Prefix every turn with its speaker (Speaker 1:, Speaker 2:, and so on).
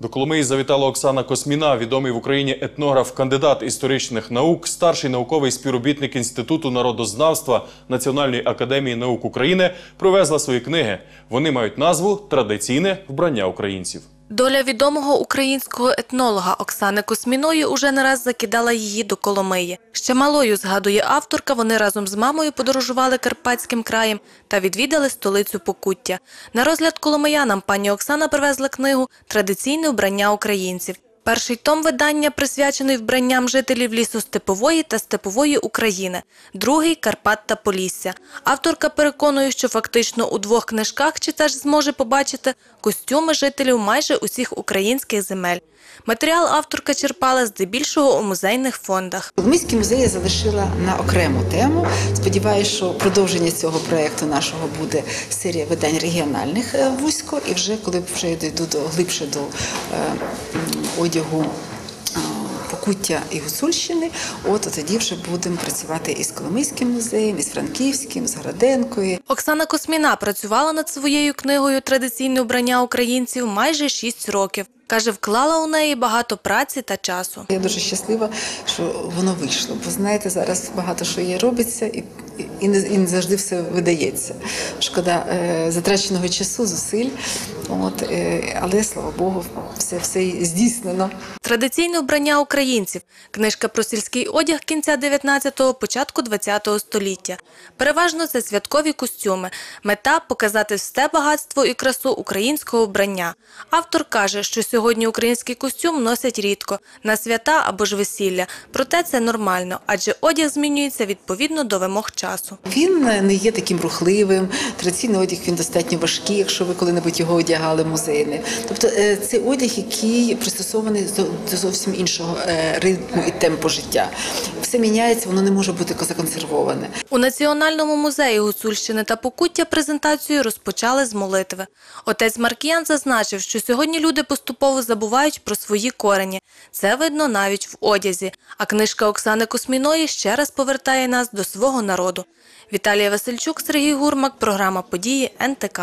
Speaker 1: До Коломиї завітала Оксана Косміна, відомий в Україні етнограф, кандидат історичних наук, старший науковий співробітник Інституту народознавства Національної академії наук України. Привезла свої книги. Вони мають назву Традиційне вбрання українців.
Speaker 2: Доля відомого українського етнолога Оксани Косміної уже не раз закидала її до Коломиї. Ще малою, згадує авторка, вони разом з мамою подорожували Карпатським краєм та відвідали столицю Покуття. На розгляд коломиянам пані Оксана привезла книгу Традиційне вбрання українців. Перший том видання присвячений вбранням жителів лісостепової та степової України, другий Карпат та Полісся. Авторка переконує, що фактично у двох книжках читач зможе побачити костюми жителів майже усіх українських земель. Матеріал авторка черпала здебільшого у музейних фондах.
Speaker 3: Коломийський музей я залишила на окрему тему. Сподіваюся, що продовження цього проєкту нашого буде серія видань регіональних е, вузько, і вже коли вже дійду до глибше до е, одягу. Е, Покуття і Гуцульщини, от тоді вже будемо працювати із Коломийським музеєм, із Франківським, з Городенкою.
Speaker 2: Оксана Косміна працювала над своєю книгою Традиційне обрання українців майже шість років. Каже, вклала у неї багато праці та часу.
Speaker 3: Я дуже щаслива, що воно вийшло. Бо знаєте, зараз багато що є робиться, і, і, не, і не завжди все видається. Шкода е, затраченого часу, зусиль. От, е, але слава Богу, все, все здійснено.
Speaker 2: Традиційне вбрання українців книжка про сільський одяг кінця 19-го, початку 20-го століття. Переважно це святкові костюми. Мета показати все багатство і красу українського вбрання. Автор каже, що сьогодні український костюм носять рідко на свята або ж весілля. Проте це нормально, адже одяг змінюється відповідно до вимог часу.
Speaker 3: Він не є таким рухливим. Традиційний одяг він достатньо важкий, якщо ви коли-небудь його одягали музейний. Тобто е, це одяг, який пристосований до зовсім іншого е, ритму і темпу життя. Все міняється, воно не може бути законсервоване.
Speaker 2: У Національному музеї Гуцульщини та Покуття презентацію розпочали з молитви. Отець Маркіян зазначив, що сьогодні люди поступово забувають про свої корені. Це видно навіть в одязі. А книжка Оксани Косміної ще раз повертає нас до свого народу. Віталія Васильчук, Сергій Гурмак, програма «Події НТК».